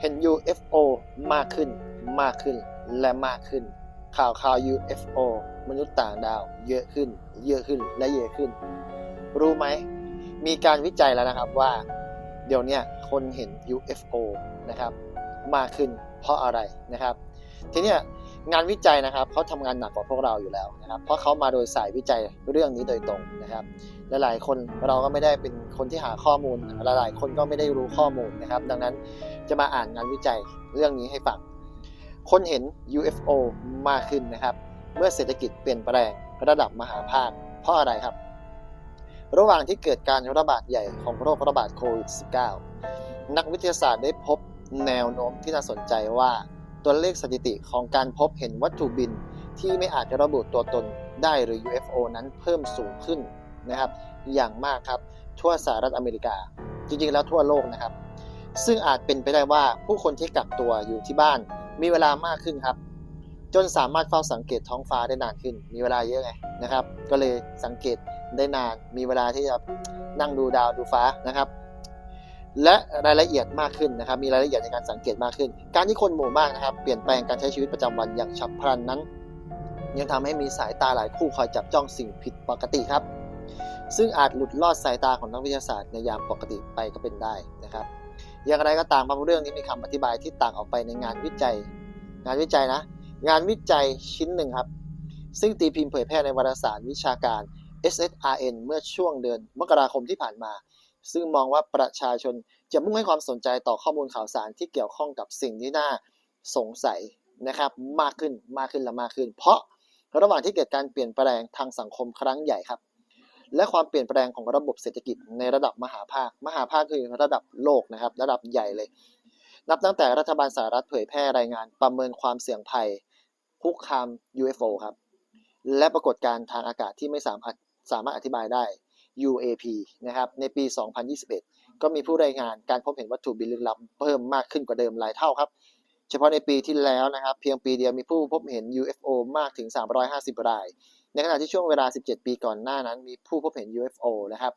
เห็น UFO มากขึ้น มากขึ้น และมากขึ้น ข่าวข่าว UFO มนุษย์ต่างดาว เยอะขึ้น เยอะขึ้น และเยอะขึ้น รู้ไหม มีการวิจัยแล้วนะครับว่า เดี๋ยวนี้คนเห็น UFO นะครับ มากขึ้นเพราะอะไรนะครับ ทีเนี้ย งานวิจัยนะครับเขาทำงานหนักกว่าพวกเราอยู่แล้วนะครับ เพราะเขามาโดยสายวิจัยเรื่องนี้โดยตรงนะครับหลายๆคนเราก็ไม่ได้เป็นคนที่หาข้อมูลหลายๆคนก็ไม่ได้รู้ข้อมูลนะครับ ดังนั้นจะมาอ่านงานวิจัยเรื่องนี้ให้ฟัง คนเห็น UFO มากขึ้นนะครับ เมื่อเศรษฐกิจเปลี่ยนแปลงระดับมหาภาคเพราะอะไรครับ ระหว่างที่เกิดการระบาดใหญ่ของโรคระบาดโควิด -19 นักวิทยาศาสตร์ได้พบแนวโน้มที่น่าสนใจว่า ตัวเลขสถิติของการพบเห็นวัตถุบินที่ไม่อาจจะระบุตัวตนได้หรือ UFO นั้นเพิ่มสูงขึ้นนะครับ อย่างมากครับ ทั่วสหรัฐอเมริกา จริงๆ แล้วทั่วโลกนะครับ ซึ่งอาจเป็นไปได้ว่าผู้คนที่กักตัวอยู่ที่บ้าน มีเวลามากขึ้นครับ จนสามารถเฝ้าสังเกตท้องฟ้าได้นานขึ้น มีเวลาเยอะไงนะครับ ก็เลยสังเกตได้นาน มีเวลาที่จะนั่งดูดาวดูฟ้านะครับ และรายละเอียดมากขึ้นนะครับ มีรายละเอียดในการสังเกตมากขึ้น การที่คนหมู่มากนะครับ เปลี่ยนแปลงการใช้ชีวิตประจำวันอย่างฉับพลันนั้น ยังทำให้มีสายตาหลายคู่คอยจับจ้องสิ่งผิดปกติครับ ซึ่งอาจหลุดลอดสายตาของนักวิทยาศาสตร์ในยามปกติไปก็เป็นได้นะครับ อย่างไรก็ตามครับเรื่องนี้มีคำอธิบายที่ต่างออกไปในงานวิจัย งานวิจัยนะ งานวิจัยชิ้นหนึ่งครับ ซึ่งตีพิมพ์เผยแพร่ในวารสารวิชาการ SSRN เมื่อช่วงเดือนมกราคมที่ผ่านมา ซึ่งมองว่าประชาชนจะมุ่งให้ความสนใจต่อข้อมูลข่าวสารที่เกี่ยวข้องกับสิ่งที่น่าสงสัยนะครับ มากขึ้นมากขึ้นและมากขึ้น เพราะระหว่างที่เกิดการเปลี่ยนแปลงทางสังคมครั้งใหญ่ครับ และความเปลี่ยนแปลงของระบบเศรษฐกิจในระดับมหาภาค มหาภาคคือระดับโลกนะครับ ระดับใหญ่เลย นับตั้งแต่รัฐบาลสหรัฐเผยแพร่รายงานประเมินความเสี่ยงภัยคุกคาม UFO ครับ และปรากฏการณ์ทางอากาศที่ไม่สามารถสามารถอธิบายได้ UAP นะครับในปี 2021 ก็มีผู้รายงานการพบเห็นวัตถุบินลึกลับเพิ่มมากขึ้นกว่าเดิมหลายเท่าครับ เฉพาะในปีที่แล้วนะครับเพียงปีเดียวมีผู้พบเห็น UFO มากถึง 350 ราย ในขณะที่ช่วงเวลา 17 ปีก่อนหน้านั้นมีผู้พบเห็น UFO นะครับ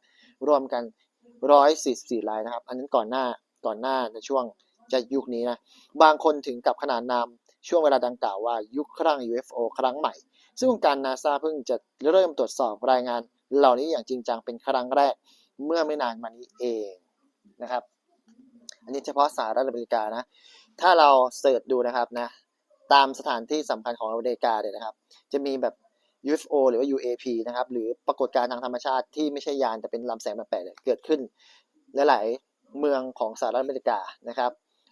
รวมกัน 144 รายนะครับ อันนั้นก่อนหน้าก่อนหน้าในช่วงจะยุคนี้นะบางคนถึงกับขนานนามช่วงเวลาดังกล่าวว่ายุคครั้ง UFO ครั้งใหม่ ซึ่งองค์การนาซาเพิ่งจะเริ่มตรวจสอบรายงาน เหล่านี้อย่างจริงจังเป็นครั้งแรกเมื่อไม่นานมานี้เองนะครับ อันนี้เฉพาะสหรัฐอเมริกานะ ถ้าเราเสิร์ชดูนะครับนะตามสถานที่สำคัญของอเมริกาเนี่ยนะครับ จะมีแบบ UFO หรือว่า UAP นะครับ หรือปรากฏการณ์ทางธรรมชาติที่ไม่ใช่ยานแต่เป็นลำแสงแปลกๆเนี่ยเกิดขึ้นหลายๆเมืองของสหรัฐอเมริกานะครับ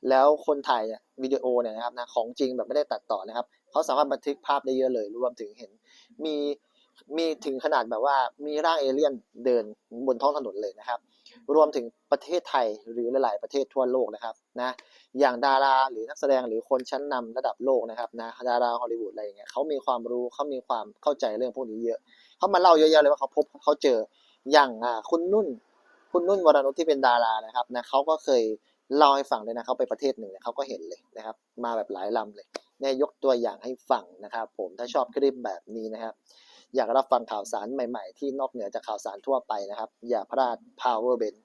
แล้วคนถ่ายเนี่ยวิดีโอเนี่ยนะครับนะของจริงแบบไม่ได้ตัดต่อนะครับเขาสามารถบันทึกภาพได้เยอะเลย รวมถึงเห็นมี มีถึงขนาดแบบว่ามีร่างเอเลี่ยนเดินบนท้องถนนเลยนะครับ รวมถึงประเทศไทยหรือหลาย ๆ ประเทศทั่วโลกนะครับนะอย่างดาราหรือนักแสดงหรือคนชั้นนำระดับโลกนะครับนะดาราฮอลลีวูดอะไรอย่างเงี้ยเขามีความรู้เขามีความเข้าใจเรื่องพวกนี้เยอะเขามาเล่าเยอะๆเลยว่าเขาพบเขาเจออย่างอ่าคุณนุ่น คุณนุ่นวรนุชที่เป็นดารานะครับนะเขาก็เคยเล่าให้ฟังเลยนะเขาไปประเทศหนึ่งเนี่ยเขาก็เห็นเลยนะครับ มาแบบหลายลำเลยเนี่ยยกตัวอย่างให้ฟังนะครับ ผมถ้าชอบคลิปแบบนี้นะครับ อยากรับฟังข่าวสารใหม่ๆ ที่นอกเหนือจากข่าวสารทั่วไปนะครับ อย่าพลาด Power Ben